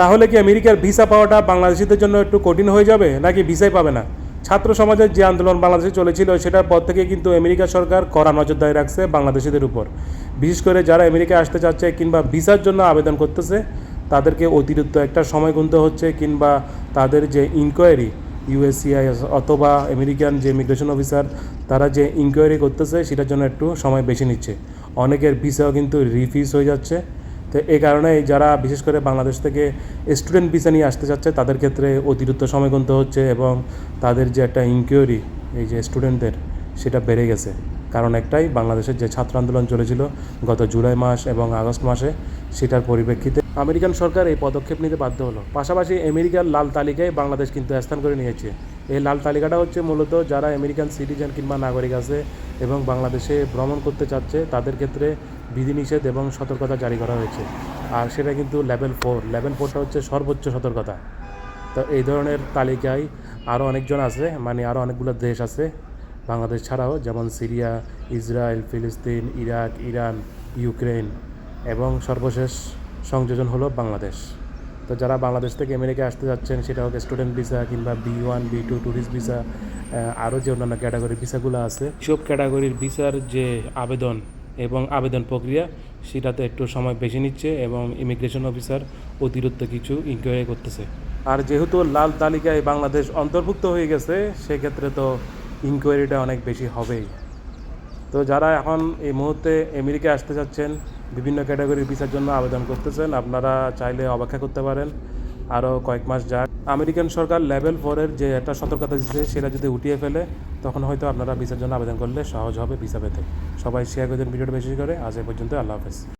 তাহলে কি আমেরিকার ভিসা পাওয়াটা বাংলাদেশিদের জন্য একটু কঠিন হয়ে যাবে, নাকি ভিসাই পাবে না? ছাত্র সমাজের যে আন্দোলন বাংলাদেশে চলেছিল, সেটার পর থেকে কিন্তু আমেরিকা সরকার কড়া নজরদারি রাখছে বাংলাদেশিদের উপর। বিশেষ করে যারা আমেরিকায় আসতে চাচ্ছে কিংবা ভিসার জন্য আবেদন করতেছে, তাদেরকে অতিরিক্ত একটা সময় গুনতে হচ্ছে, কিংবা তাদের যে ইনকোয়ারি ইউএসসিআই অথবা আমেরিকান যে ইমিগ্রেশন অফিসার তারা যে ইনকোয়ারি করতেছে, সেটার জন্য একটু সময় বেশি নিচ্ছে। অনেকের ভিসাও কিন্তু রিফিউজ হয়ে যাচ্ছে। তো এই কারণে যারা বিশেষ করে বাংলাদেশ থেকে স্টুডেন্ট ভিসা নিয়ে আসতে চাচ্ছে, তাদের ক্ষেত্রে অতিরিক্ত সময় গুনতে হচ্ছে এবং তাদের যে একটা ইনকোয়ারি এই যে স্টুডেন্টদের সেটা বেড়ে গেছে। কারণ একটাই, বাংলাদেশের যে ছাত্র আন্দোলন চলেছিল গত জুলাই মাস এবং আগস্ট মাসে, সেটার পরিপ্রেক্ষিতে আমেরিকান সরকার এই পদক্ষেপ নিতে বাধ্য হলো। পাশাপাশি আমেরিকার লাল তালিকায় বাংলাদেশ কিন্তু স্থান করে নিয়েছে। এই লাল তালিকাটা হচ্ছে মূলত যারা আমেরিকান সিটিজেন কিংবা নাগরিক আছে এবং বাংলাদেশে ভ্রমণ করতে চাচ্ছে, তাদের ক্ষেত্রে বিধিনিষেধ এবং সতর্কতা জারি করা হয়েছে। আর সেটা কিন্তু লেভেল ফোর। লেভেল ফোরটা হচ্ছে সর্বোচ্চ সতর্কতা। তো এই ধরনের তালিকায় আরও অনেকজন আছে মানে আরও অনেকগুলো দেশ আছে বাংলাদেশ ছাড়াও, যেমন সিরিয়া, ইসরায়েল, ফিলিস্তিন, ইরাক, ইরান, ইউক্রেন এবং সর্বশেষ সংযোজন হলো বাংলাদেশ। তো যারা বাংলাদেশ থেকে আমেরিকা আসতে যাচ্ছেন সেটা হোক স্টুডেন্ট ভিসা কিংবা B one B two tourist visa আরও যে অন্যান্য ক্যাটাগরির ভিসাগুলো আছে সব ক্যাটাগরির ভিসার যে আবেদন এবং আবেদন প্রক্রিয়া সেটাতে একটু সময় বেশি নিচ্ছে এবং ইমিগ্রেশন অফিসার অতিরিক্ত কিছু ইনকোয়ারি করতেছে। আর যেহেতু লাল তালিকায় বাংলাদেশ অন্তর্ভুক্ত হয়ে গেছে সেক্ষেত্রে তো ইনকোয়ারিটা অনেক বেশি হবেই। তো যারা এখন এই মুহূর্তে আমেরিকা আসতে চাচ্ছেন বিভিন্ন ক্যাটাগরির ভিসার জন্য আবেদন করতেছেন। আপনারা চাইলে অপেক্ষা করতে পারেন। আরও কয়েক মাস যাক। আমেরিকান সরকার লেভেল ফোরের যে একটা সতর্কতা দিচ্ছে সেটা যদি উঠিয়ে ফেলে, তখন হয়তো আপনারা ভিসার জন্য আবেদন করলে সহজ হবে ভিসা পেতে। সবাই শেয়ার করে দেন ভিডিওটা বেশি করে। আজ এ পর্যন্ত আল্লাহ হাফেজ।